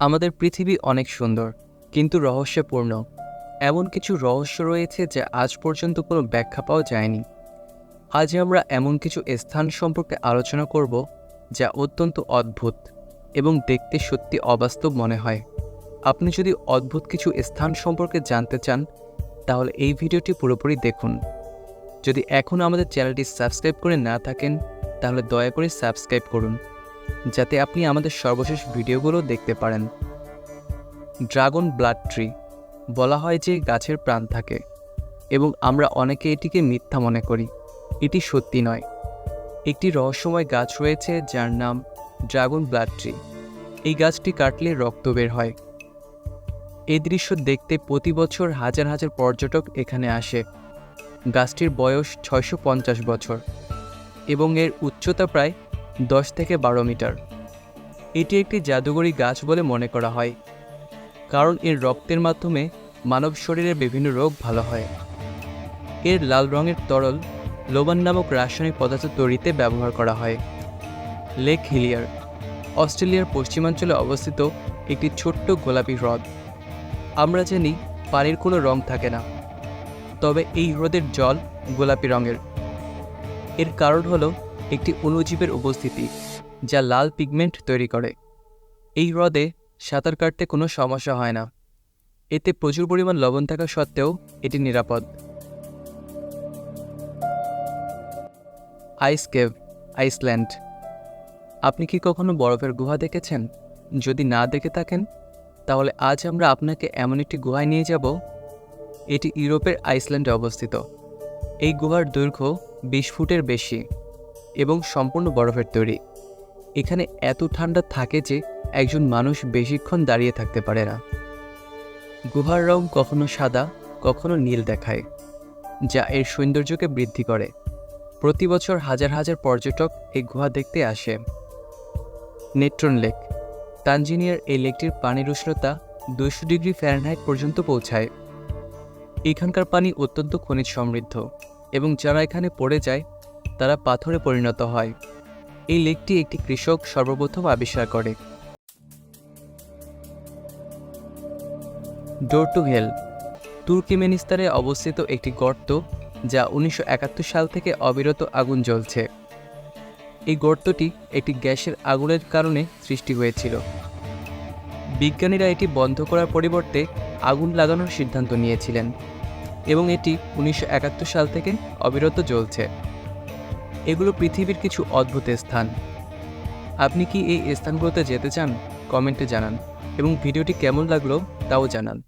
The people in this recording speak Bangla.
আমাদের পৃথিবী অনেক সুন্দর, কিন্তু রহস্যপূর্ণ। এমন কিছু রহস্য রয়েছে যা আজ পর্যন্ত কোনো ব্যাখ্যা পাওয়া যায়নি। আজ আমরা এমন কিছু স্থান সম্পর্কে আলোচনা করব যা অত্যন্ত অদ্ভুত এবং দেখতে সত্যি অবাস্তব মনে হয়। আপনি যদি অদ্ভুত কিছু স্থান সম্পর্কে জানতে চান, তাহলে এই ভিডিওটি পুরোপুরি দেখুন। যদি এখন আমাদের চ্যানেলটি সাবস্ক্রাইব করে না থাকেন, তাহলে দয়া করে সাবস্ক্রাইব করুন। যাতে আপনি আমাদের সর্বশেষ ভিডিওগুলো দেখতে পারেন। ড্রাগন ব্লাড ট্রি বলা হয় যে গাছের প্রাণ থাকে এবং আমরা অনেকে এটিকে মিথ্যা মনে করি। এটি সত্যি নয়। একটি রহস্যময় গাছ রয়েছে যার নাম ড্রাগন ব্লাড ট্রি। এই গাছটি কাটলে রক্ত বের হয়। এই দৃশ্য দেখতে প্রতি বছর হাজার হাজার পর্যটক এখানে আসে। গাছটির বয়স ছয়শো পঞ্চাশ বছর এবং এর উচ্চতা প্রায় দশ থেকে বারো মিটার। এটি একটি জাদুঘরি গাছ বলে মনে করা হয়, কারণ এর রক্তের মাধ্যমে মানব শরীরের বিভিন্ন রোগ ভালো হয়। এর লাল রঙের তরল লোবান নামক রাসায়নিক পদার্থ তৈরিতে ব্যবহার করা হয়। লেক হিলিয়ার, অস্ট্রেলিয়ার পশ্চিমাঞ্চলে অবস্থিত একটি ছোট্ট গোলাপি হ্রদ। আমরা জানি পানির কোনো রং থাকে না, তবে এই হ্রদের জল গোলাপি রঙের। এর কারণ হলো একটি অণুজীবের উপস্থিতি, যা লাল পিগমেন্ট তৈরি করে। এই হ্রদে সাঁতার কাটতে কোনো সমস্যা হয় না। এতে প্রচুর পরিমাণ লবণ থাকা সত্ত্বেও এটি নিরাপদ। Ice cave, Iceland. আপনি কি কখনো বরফের গুহা দেখেছেন? যদি না দেখে থাকেন, তাহলে আজ আমরা আপনাকে এমন একটি গুহায় নিয়ে যাব। এটি ইউরোপের আইসল্যান্ডে অবস্থিত। এই গুহার দৈর্ঘ্য বিশ ফুটের বেশি। এবং সম্পূর্ণ বরফের তৈরি। এখানে এত ঠান্ডা থাকে যে একজন মানুষ বেশিক্ষণ দাঁড়িয়ে থাকতে পারে না। গুহার রং কখনো সাদা, কখনো নীল দেখায়, যা এর সৌন্দর্যকে বৃদ্ধি করে। প্রতি বছর হাজার হাজার পর্যটক এই গুহা দেখতে আসে। নেট্রন লেক, তানজিনিয়ার এই লেকটির পানির উষ্ণতা দুইশো ডিগ্রি ফ্যারেনহাইট পর্যন্ত পৌঁছায়। এখানকার পানি অত্যন্ত খনিজ সমৃদ্ধ এবং যারা এখানে পড়ে যায় তারা পাথরে পরিণত হয়। এই লেকটি একটি কৃষক সর্বপ্রথম আবিষ্কার করে। ডোর টু হেল অবস্থিত একটি গর্ত যা উনিশশো একাত্তর সাল থেকে অবিরত আগুন জ্বলছে। এই গর্তটি একটি গ্যাসের আগুনের কারণে সৃষ্টি হয়েছিল। বিজ্ঞানীরা এটি বন্ধ করার পরিবর্তে আগুন লাগানোর সিদ্ধান্ত নিয়েছিলেন এবং এটি উনিশশো একাত্তর সাল থেকে অবিরত জ্বলছে। এগুলো পৃথিবীর কিছু অদ্ভুত স্থান। আপনি কি এই স্থানগুলোতে যেতে চান? কমেন্টে জানান। এবং ভিডিওটি কেমন লাগল, তাও জানান।